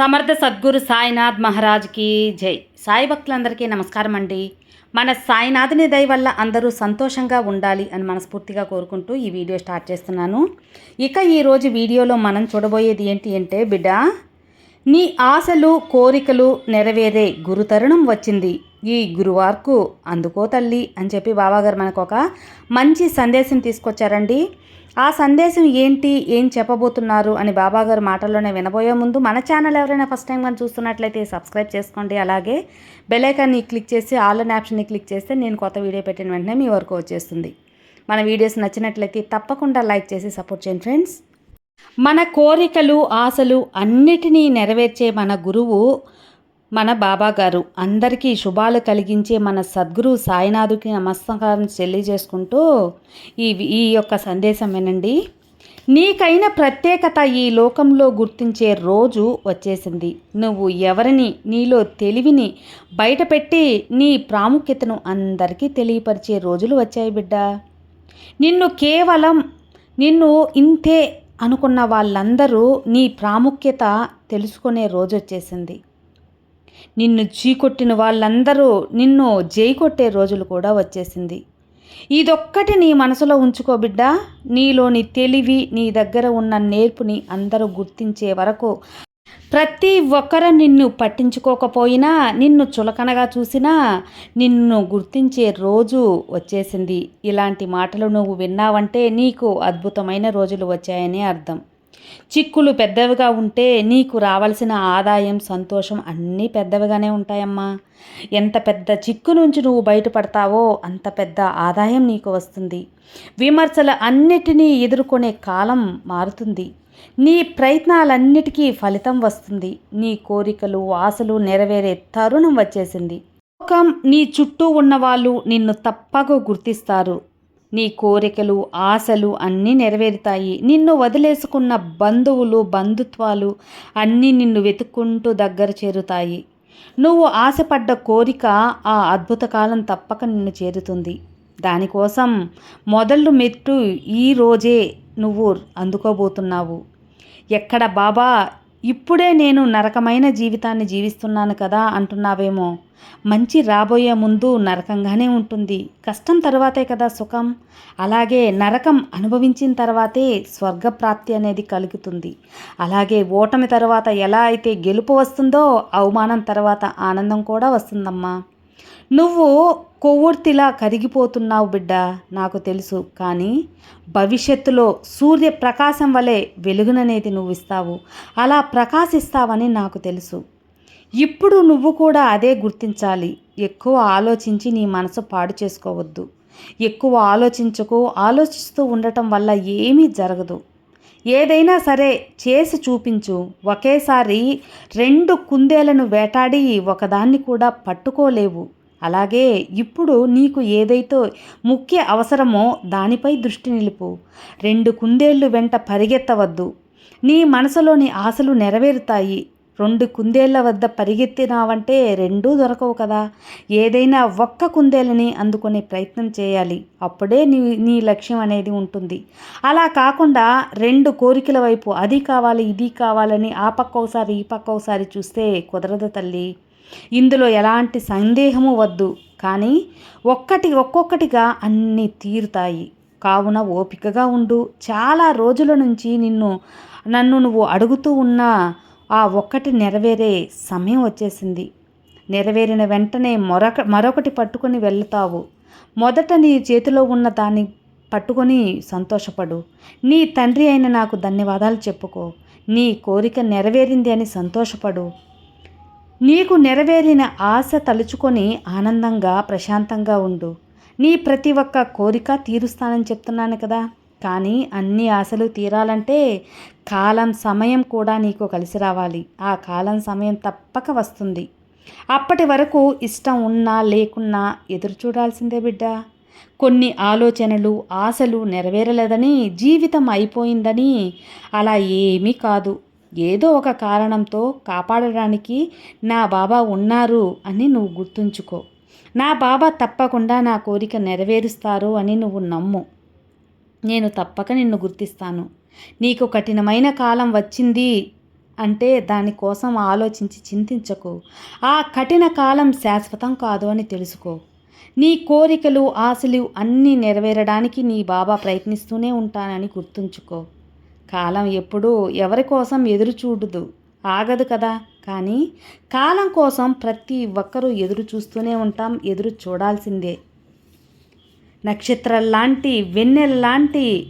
సమర్థ సద్గురు సాయినాథ్ మహారాజ్కి జై. సాయి భక్తులందరికీ నమస్కారం అండి. మన సాయినాథుని దయ వల్ల అందరూ సంతోషంగా ఉండాలి అని మనస్ఫూర్తిగా కోరుకుంటూ ఈ వీడియో స్టార్ట్ చేస్తున్నాను. ఇక ఈరోజు వీడియోలో మనం చూడబోయేది ఏంటి అంటే బిడ్డ నీ ఆశలు కోరికలు నెరవేరే గురుతరుణం వచ్చింది. ఈ గురువార్కు అందుకో తల్లి అని చెప్పి బాబాగారు మనకు ఒక మంచి సందేశం తీసుకొచ్చారండి. ఆ సందేశం ఏంటి? ఏం చెప్పబోతున్నారు? అని బాబాగారు మాటల్లోనే వినబోయే ముందు మన ఛానల్ ఎవరైనా ఫస్ట్ టైం కానీ చూస్తున్నట్లయితే సబ్స్క్రైబ్ చేసుకోండి. అలాగే బెల్ ఐకాన్ని క్లిక్ చేసి ఆల్ ఆప్షన్ని క్లిక్ చేస్తే నేను కొత్త వీడియో పెట్టిన వెంటనే మీ వరకు వచ్చేస్తుంది. మన వీడియోస్ నచ్చినట్లయితే తప్పకుండా లైక్ చేసి సపోర్ట్ చేయండి ఫ్రెండ్స్. మన కోరికలు ఆశలు అన్నిటినీ నెరవేర్చే మన గురువు మన బాబాగారు అందరికీ శుభాలు కలిగించే మన సద్గురు సాయినాథుకి నమస్కారం తెలియజేసుకుంటూ ఈ ఈ యొక్క సందేశం వినండి. నీకైన ప్రత్యేకత ఈ లోకంలో గుర్తించే రోజు వచ్చేసింది. నువ్వు ఎవరిని నీలో తెలివిని బయటపెట్టి నీ ప్రాముఖ్యతను అందరికీ తెలియపరిచే రోజులు వచ్చాయి బిడ్డ. నిన్ను కేవలం నిన్ను ఇంతే అనుకున్న వాళ్ళందరూ నీ ప్రాముఖ్యత తెలుసుకునే రోజు వచ్చేసింది. నిన్ను చీకొట్టిన వాళ్ళందరూ నిన్ను కొట్టే రోజులు కూడా వచ్చేసింది. ఇదొక్కటి నీ మనసులో ఉంచుకో బిడ్డ. నీలోని తెలివి నీ దగ్గర ఉన్న నేర్పుని అందరూ గుర్తించే వరకు ప్రతి ఒక్కరు నిన్ను పట్టించుకోకపోయినా నిన్ను చులకనగా చూసినా నిన్ను గుర్తించే రోజు వచ్చేసింది. ఇలాంటి మాటలు నువ్వు విన్నావంటే నీకు అద్భుతమైన రోజులు వచ్చాయని అర్థం. చిక్కులు పెద్దవిగా ఉంటే నీకు రావాల్సిన ఆదాయం సంతోషం అన్నీ పెద్దవిగానే ఉంటాయమ్మా. ఎంత పెద్ద చిక్కు నుంచి నువ్వు బయటపడతావో అంత పెద్ద ఆదాయం నీకు వస్తుంది. విమర్శలు అన్నిటినీ ఎదుర్కొనే కాలం మారుతుంది. నీ ప్రయత్నాలన్నిటికీ ఫలితం వస్తుంది. నీ కోరికలు ఆశలు నెరవేరే తరుణం వచ్చేసింది. లోకం నీ చుట్టూ ఉన్నవాళ్ళు నిన్ను తప్పగా గుర్తిస్తారు. నీ కోరికలు ఆశలు అన్నీ నెరవేరుతాయి. నిన్ను వదిలేసుకున్న బంధువులు బంధుత్వాలు అన్నీ నిన్ను వెతుక్కుంటూ దగ్గర చేరుతాయి. నువ్వు ఆశపడ్డ కోరిక ఆ అద్భుత కాలం తప్పక నిన్ను చేరుతుంది. దానికోసం మొదలు మెట్టు ఈ రోజే నువ్వు అందుకోబోతున్నావు. ఎక్కడ బాబా ఇప్పుడే నేను నరకమైన జీవితాన్ని జీవిస్తున్నాను కదా అంటున్నావేమో. మంచి రాబోయే ముందు నరకంగానే ఉంటుంది. కష్టం తర్వాతే కదా సుఖం. అలాగే నరకం అనుభవించిన తర్వాతే స్వర్గప్రాప్తి అనేది కలుగుతుంది. అలాగే ఓటమి తర్వాత ఎలా అయితే గెలుపు వస్తుందో అవమానం తర్వాత ఆనందం కూడా వస్తుందమ్మా. నువ్వు కొవ్వొత్తిలా కరిగిపోతున్నావు బిడ్డ నాకు తెలుసు. కానీ భవిష్యత్తులో సూర్య ప్రకాశం వలె వెలుగుననేది నువ్వు ఇస్తావు అలా ప్రకాశిస్తావని నాకు తెలుసు. ఇప్పుడు నువ్వు కూడా అదే గుర్తించాలి. ఎక్కువ ఆలోచించి నీ మనసు పాడు చేసుకోవద్దు. ఎక్కువ ఆలోచించకు ఆలోచిస్తూ ఉండటం వల్ల ఏమీ జరగదు. ఏదైనా సరే చేసి చూపించు. ఒకేసారి రెండు కుందేలను వేటాడి ఒకదాన్ని కూడా పట్టుకోలేవు. అలాగే ఇప్పుడు నీకు ఏదైతే ముఖ్య అవసరమో దానిపై దృష్టి నిలుపు. రెండు కుందేళ్ళు వెంట పరిగెత్తవద్దు. నీ మనసులోని ఆశలు నెరవేరుతాయి. రెండు కుందేళ్ళ వద్ద పరిగెత్తినావంటే రెండూ దొరకవు కదా. ఏదైనా ఒక్క కుందేలని అందుకునే ప్రయత్నం చేయాలి. అప్పుడే నీ నీ లక్ష్యం అనేది ఉంటుంది. అలా కాకుండా రెండు కోరికల వైపు అది కావాలి ఇది కావాలని ఆ పక్క ఒకసారి ఈ పక్క ఒకసారి చూస్తే కుదరదు తల్లి. ఇందులో ఎలాంటి సందేహము వద్దు కానీ ఒక్కటి ఒక్కొక్కటిగా అన్నీ తీరుతాయి. కావున ఓపికగా ఉండు. చాలా రోజుల నుంచి నిన్ను నన్ను నువ్వు అడుగుతూ ఉన్న ఆ ఒక్కటి నెరవేరే సమయం వచ్చేసింది. నెరవేరిన వెంటనే మరొక మరొకటి పట్టుకొని వెళ్తావు. మొదట నీ చేతిలో ఉన్న దాన్ని పట్టుకొని సంతోషపడు. నీ తండ్రి అయిన నాకు ధన్యవాదాలు చెప్పుకో. నీ కోరిక నెరవేరింది అని సంతోషపడు. నీకు నెరవేరిన ఆశ తలుచుకొని ఆనందంగా ప్రశాంతంగా ఉండు. నీ ప్రతి ఒక్క కోరిక తీరుస్తానని చెప్తున్నాను కదా. కానీ అన్ని ఆశలు తీరాలంటే కాలం సమయం కూడా నీకు కలిసి రావాలి. ఆ కాలం సమయం తప్పక వస్తుంది. అప్పటి వరకు ఇష్టం ఉన్నా లేకున్నా ఎదురు చూడాల్సిందే బిడ్డ. కొన్ని ఆలోచనలు ఆశలు నెరవేరలేదని జీవితం అయిపోయిందని అలా ఏమీ కాదు. ఏదో ఒక కారణంతో కాపాడడానికి నా బాబా ఉన్నారు అని నువ్వు గుర్తుంచుకో. నా బాబా తప్పకుండా నా కోరిక నెరవేరుస్తారు అని నువ్వు నమ్ము. నేను తప్పక నిన్ను గుర్తిస్తాను. నీకు కఠినమైన కాలం వచ్చింది అంటే దానికోసం ఆలోచించి చింతించకు. ఆ కఠిన కాలం శాశ్వతం కాదు అని తెలుసుకో. నీ కోరికలు ఆశలు అన్నీ నెరవేరడానికి నీ బాబా ప్రయత్నిస్తూనే ఉంటానని గుర్తుంచుకో. కాలం ఎప్పుడూ ఎవరి కోసం ఎదురు చూడదు. ఆగదు కదా. కానీ కాలం కోసం ప్రతి ఒక్కరూ ఎదురు చూస్తూనే ఉంటాం ఎదురు చూడాల్సిందే. నక్షత్రాల్లాంటి వెన్నెల్లాంటి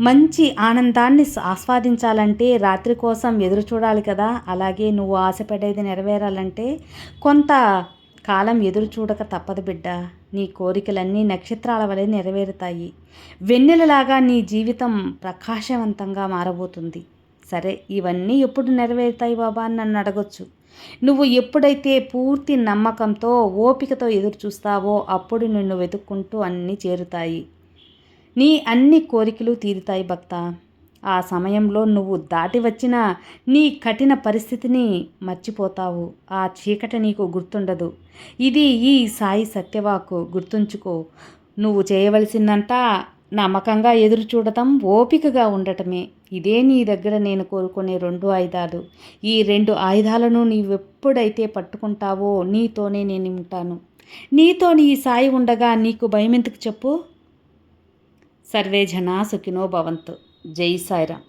మంచి ఆనందాన్ని ఆస్వాదించాలంటే రాత్రి కోసం ఎదురు చూడాలి కదా. అలాగే నువ్వు ఆశపడేది నెరవేరాలంటే కొంత కాలం ఎదురు చూడక తప్పదు బిడ్డ. నీ కోరికలన్నీ నక్షత్రాల వలె నెరవేరుతాయి. వెన్నెలలాగా నీ జీవితం ప్రకాశవంతంగా మారబోతుంది. సరే ఇవన్నీ ఎప్పుడు నెరవేరుతాయి బాబా అని నన్ను అడగొచ్చు. నువ్వు ఎప్పుడైతే పూర్తి నమ్మకంతో ఓపికతో ఎదురు చూస్తావో అప్పుడు నిన్ను వెతుక్కుంటూ అన్నీ చేరుతాయి. నీ అన్ని కోరికలు తీరుతాయి భక్త. ఆ సమయంలో నువ్వు దాటి వచ్చిన నీ కఠిన పరిస్థితిని మర్చిపోతావు. ఆ చీకటి నీకు గుర్తుండదు. ఇది ఈ సాయి సత్యవాకు గుర్తుంచుకో. నువ్వు చేయవలసిందంతా నమ్మకంగా ఎదురు చూడటం ఓపికగా ఉండటమే. ఇదే నీ దగ్గర నేను కోరుకునే రెండు ఆయుధాలు. ఈ రెండు ఆయుధాలను నీవెప్పుడైతే పట్టుకుంటావో నీతోనే నేను ఉంటాను. నీతో నీ సాయి ఉండగా నీకు భయం ఎందుకు చెప్పు? సర్వే జనా సుఖినో భవంతు. జై సాయిరామ్